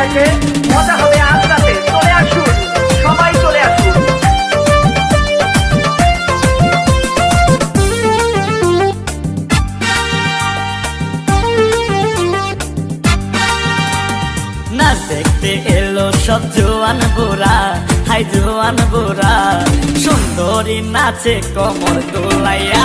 দেখে মজা হবে আজ রাতে চলে আসুন, সবাই চলে আসুন। জোয়ান বুড়া, হাই জোয়ান বুড়া। সুন্দরী নাচে কমর দোলাইয়া।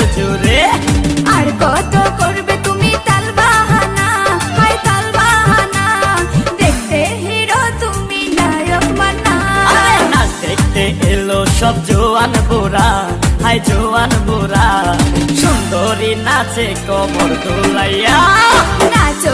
সব জোয়ান বোরা হাই জোয়ান বোরা সুন্দরী নাচে কমর দোলাইয়া। নাচো।